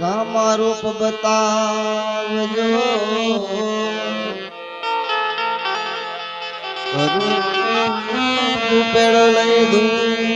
રામ રૂપ બતાવજો. રૂપેડો લઈ દઉં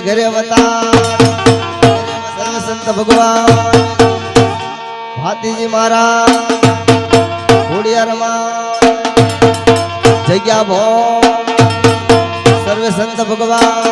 ઘરે અવતાર. સર્વ સંત ભગવાન. ભાતીજી મારા ખોડિયારમાં જગ્યા ભો સર્વે સંત ભગવાન.